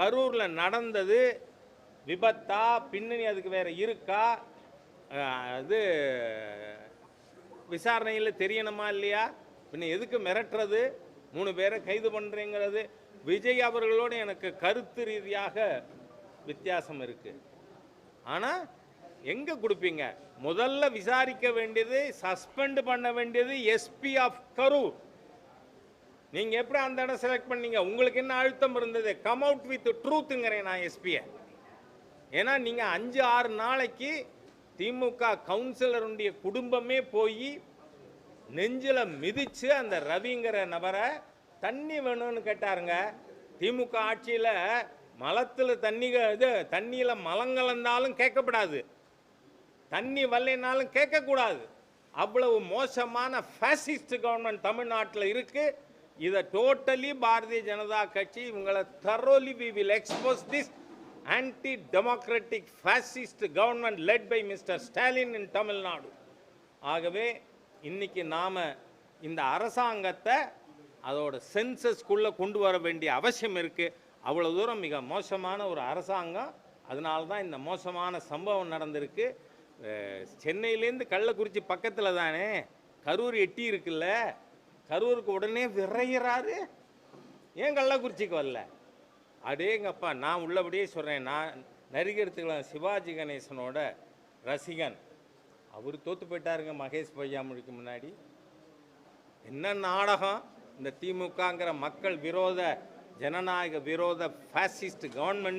கரூரில் நடந்தது விபத்தா? பின்னணி அதுக்கு வேறு இருக்கா? அது விசாரணையில் தெரியணுமா இல்லையா? பின்ன எதுக்கு மிரட்டுறது? மூணு பேரை கைது பண்ணுறேங்கிறது விஜய் அவர்களோடு எனக்கு கருத்து ரீதியாக வித்தியாசம் இருக்குது ஆனால் எங்கே கொடுப்பீங்க? முதல்ல விசாரிக்க வேண்டியது சஸ்பெண்ட் பண்ண வேண்டியது எஸ்பி ஆஃப் கரூர். நீங்க எப்படி அந்த இடம் செலக்ட் பண்ணீங்க? உங்களுக்கு என்ன அழுத்தம் இருந்தது? கம் அவுட் வித் ட்ரூத்துங்கிறேன் நான் எஸ்பியை ஏன்னா நீங்க அஞ்சு ஆறு நாளைக்கு திமுக கவுன்சிலருடைய குடும்பமே போய் நெஞ்சில மிதிச்சு அந்த ரவிங்கிற நபரை தண்ணி வேணும்னு கேட்டாருங்க. திமுக ஆட்சியில் மலத்தில் தண்ணி இது தண்ணியில் மலங்கலந்தாலும் கேட்கப்படாது. தண்ணி வரலைனாலும் கேட்கக்கூடாது. அவ்வளவு மோசமான ஃபேசிஸ்ட் கவர்மெண்ட் தமிழ்நாட்டில் இருக்குது இதை டோட்டலி பாரதிய ஜனதா கட்சி இவங்களை தரோலி we will expose this anti democratic fascist government led by Mister Stalin in Tamil Nadu ஆகவே இன்னைக்கு நாம் இந்த அரசாங்கத்தை அதோட சென்சஸ்க்குள்ளே கொண்டு வர வேண்டிய அவசியம் இருக்குது அவ்வளோ தூரம் மிக மோசமான ஒரு அரசாங்கம். அதனால தான் இந்த மோசமான சம்பவம் நடந்திருக்கு. சென்னையிலேருந்து கள்ளக்குறிச்சி பக்கத்தில் தானே கரூர் எட்டி இருக்குல்ல கரூருக்கு உடனே விரைகிறாரு ஏன் கள்ளக்குறிச்சிக்கு வரல? அடேங்கப்பா நான் உள்ளபடியே சொல்கிறேன் நான் நரிகரத்துக்கலாம் சிவாஜி கணேசனோட ரசிகன். அவர் தோத்து போயிட்டாருங்க மகேஷ் பொய்யாமொழிக்கு முன்னாடி. என்ன நாடகம்? இந்த திமுகங்கிற மக்கள் விரோத ஜனநாயக விரோத ஃபேசிஸ்ட் கவர்மெண்ட்